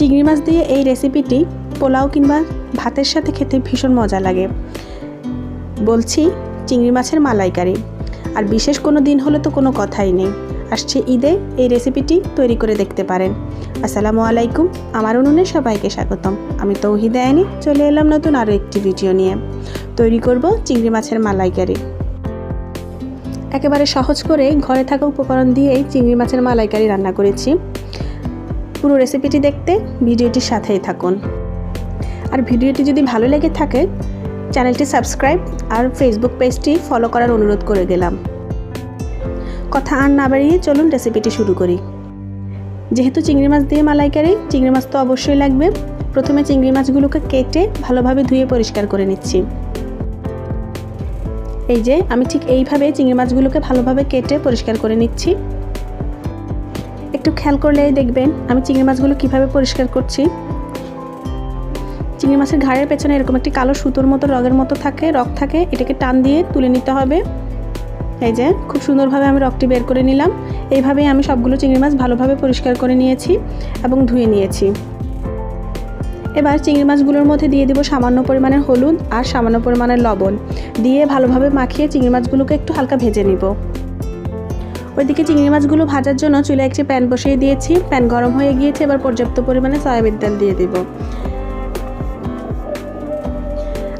চিংড়ি মাছ দিয়ে এই রেসিপিটি পোলাও কিংবা ভাতের সাথে খেতে ভীষণ মজা লাগে। বলছি, চিংড়ি মাছের মালাইকারি। আর বিশেষ কোনো দিন হলে তো কোনো কথাই নেই। আসছে ঈদে এই রেসিপিটি তৈরি করে দেখতে পারেন। আসসালামু আলাইকুম, আমার উনুনে সবাইকে স্বাগতম। আমি তৌহিদা আইনি, চলে এলাম নতুন আরও একটি ভিডিও নিয়ে। তৈরি করব চিংড়ি মাছের মালাইকারি। একেবারে সহজ করে ঘরে থাকা উপকরণ দিয়েই চিংড়ি মাছের মালাইকারি রান্না করেছি। পুরো রেসিপিটি দেখতে ভিডিওটির সাথেই থাকুন। আর ভিডিওটি যদি ভালো লেগে থাকে, চ্যানেলটি সাবস্ক্রাইব আর ফেসবুক পেজটি ফলো করার অনুরোধ করে গেলাম। কথা আর না বাড়িয়ে চলুন রেসিপিটি শুরু করি। যেহেতু চিংড়ি মাছ দিয়ে মালাইকারি, চিংড়ি মাছ তো অবশ্যই লাগবে। প্রথমে চিংড়ি মাছগুলোকে কেটে ভালোভাবে ধুয়ে পরিষ্কার করে নিচ্ছি। এই যে, আমি ঠিক এইভাবে চিংড়ি মাছগুলোকে ভালোভাবে কেটে পরিষ্কার করে নিচ্ছি। একটু খেয়াল করলেই দেখবেন আমি চিংড়ি মাছগুলো কীভাবে পরিষ্কার করছি। চিংড়ি মাছের ঘাড়ের পেছনে এরকম একটি কালো সুতোর মতো, রগের মতো থাকে রক থাকে, এটাকে টান দিয়ে তুলে নিতে হবে। এই যে, খুব সুন্দরভাবে আমি রকটি বের করে নিলাম। এইভাবেই আমি সবগুলো চিংড়ি মাছ ভালোভাবে পরিষ্কার করে নিয়েছি এবং ধুয়ে নিয়েছি। এবার চিংড়ি মাছগুলোর মধ্যে দিয়ে দেবো সামান্য পরিমাণের হলুদ আর সামান্য পরিমাণের লবণ। দিয়ে ভালোভাবে মাখিয়ে চিংড়ি মাছগুলোকে একটু হালকা ভেজে নিব। ওইদিকে চিংড়ি মাছগুলো ভাজার জন্য চুলে একটি প্যান বসিয়ে দিয়েছি। প্যান গরম হয়ে গিয়েছে, এবার পর্যাপ্ত পরিমাণে সয়াবিন তেল দিয়ে দিব।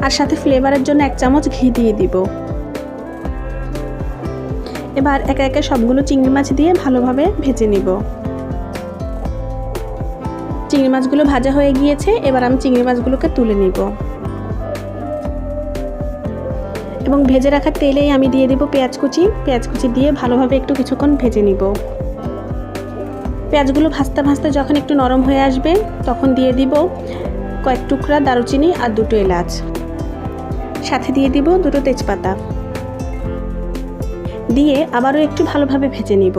আর সাথে ফ্লেভারের জন্য এক চামচ ঘি দিয়ে দিব। এবার একে একে সবগুলো চিংড়ি মাছ দিয়ে ভালোভাবে ভেজে নিব। চিংড়ি মাছগুলো ভাজা হয়ে গিয়েছে, এবার আমি চিংড়ি মাছগুলোকে তুলে নিব। এবং ভেজে রাখা তেলেই আমি দিয়ে দিব পেঁয়াজ কুচি। পেঁয়াজ কুচি দিয়ে ভালোভাবে একটু কিছুক্ষণ ভেজে নিব। পেঁয়াজগুলো ভাজতে ভাজতে যখন একটু নরম হয়ে আসবে, তখন দিয়ে দিব কয়েক টুকরা দারুচিনি আর দুটো এলাচ। সাথে দিয়ে দিব দুটো তেজপাতা। দিয়ে আবারও একটু ভালোভাবে ভেজে নিব।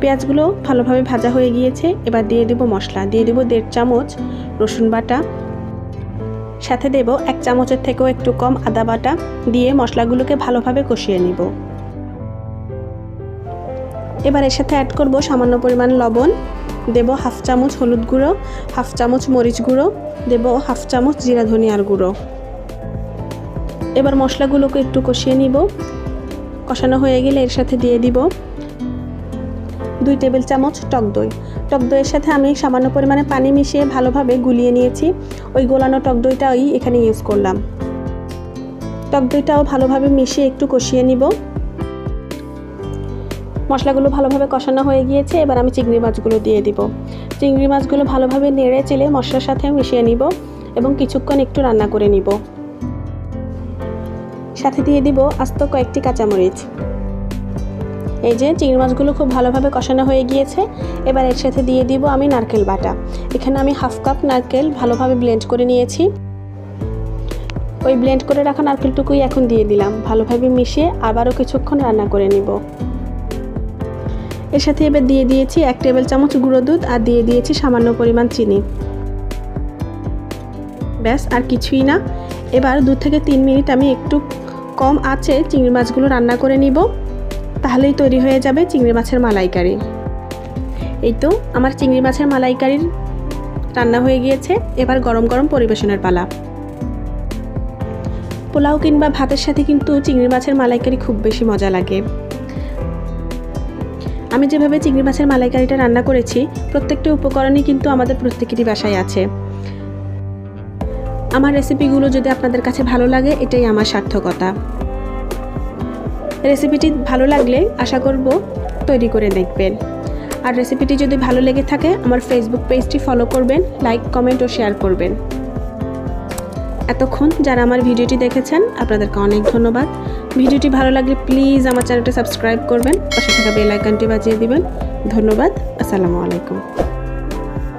পেঁয়াজগুলো ভালোভাবে ভাজা হয়ে গিয়েছে, এবার দিয়ে দেব মশলা। দিয়ে দেব দেড় চামচ রসুন বাটা সাথে দেব এক চামচের থেকেও একটু কম আদা বাটা দিয়ে মশলাগুলোকে ভালোভাবে কষিয়ে নিব। এবার এর সাথে অ্যাড করব সামান্য পরিমাণ লবণ। দেব হাফ চামচ হলুদ গুঁড়ো, হাফ চামচ মরিচ গুঁড়ো, দেব হাফ চামচ জিরা ধনিয়ার গুঁড়ো। এবার মশলাগুলোকে একটু কষিয়ে নিব। কষানো হয়ে গেলে এর সাথে দিয়ে দিব দুই টেবিল চামচ টক দই। টক দইয়ের সাথে আমি সামান্য পরিমাণে পানি মিশিয়ে ভালোভাবে গুলিয়ে নিয়েছি। ওই গোলানো টক দইটাই এখানে ইউজ করলাম। টক দইটাও ভালোভাবে মিশিয়ে একটু কষিয়ে নিব। মশলাগুলো ভালোভাবে কষানো হয়ে গিয়েছে, এবার আমি চিংড়ি মাছগুলো দিয়ে দিব। চিংড়ি মাছগুলো ভালোভাবে নেড়ে চেলে মশলার সাথে মিশিয়ে নিব এবং কিছুক্ষণ একটু রান্না করে নিব। সাথে দিয়ে দিব আস্ত কয়েকটি কাঁচামরিচ। এই যে চিংড়ি মাছগুলো খুব ভালোভাবে কষানো হয়ে গিয়েছে। এবার এর সাথে দিয়ে দিব আমি নারকেল বাটা। এখানে আমি হাফ কাপ নারকেল ভালোভাবে ব্লেন্ড করে নিয়েছি। ওই ব্লেন্ড করে রাখা নারকেলটুকুই এখন দিয়ে দিলাম। ভালোভাবে মিশিয়ে আবারও কিছুক্ষণ রান্না করে নিব। এর সাথে এবার দিয়ে দিয়েছি এক টেবিল চামচ গুঁড়ো দুধ আর দিয়ে দিয়েছি সামান্য পরিমাণ চিনি। ব্যাস, আর কিছুই না। এবার দু থেকে তিন মিনিট আমি একটু কম আছে চিংড়ি মাছগুলো রান্না করে নিব। তাহলেই তৈরি হয়ে যাবে চিংড়ি মাছের মালাইকারি। এই তো আমার চিংড়ি মাছের মালাইকারির রান্না হয়ে গিয়েছে। এবার গরম গরম পরিবেশনের পালা। পোলাও কিংবা ভাতের সাথে কিন্তু চিংড়ি মাছের মালাইকারি খুব বেশি মজা লাগে। আমি যেভাবে চিংড়ি মাছের মালাইকারিটা রান্না করেছি, প্রত্যেকটি উপকরণই কিন্তু আমাদের প্রত্যেকেরই বাসায় আছে। আমার রেসিপিগুলো যদি আপনাদের কাছে ভালো লাগে, এটাই আমার সার্থকতা। রেসিপিটি ভালো লাগলে আশা করব তৈরি করে দেখবেন। আর রেসিপিটি যদি ভালো লেগে থাকে, আমার ফেসবুক পেজটি ফলো করবেন লাইক কমেন্ট ও শেয়ার করবেন। এতক্ষণ যারা আমার ভিডিওটি দেখেছেন, আপনাদেরকে অনেক ধন্যবাদ। ভিডিওটি ভালো লাগলে প্লিজ আমার চ্যানেলটি সাবস্ক্রাইব করবেন, পাশে থাকা বেল আইকনটি বাজিয়ে দিবেন। ধন্যবাদ, আসসালামু আলাইকুম।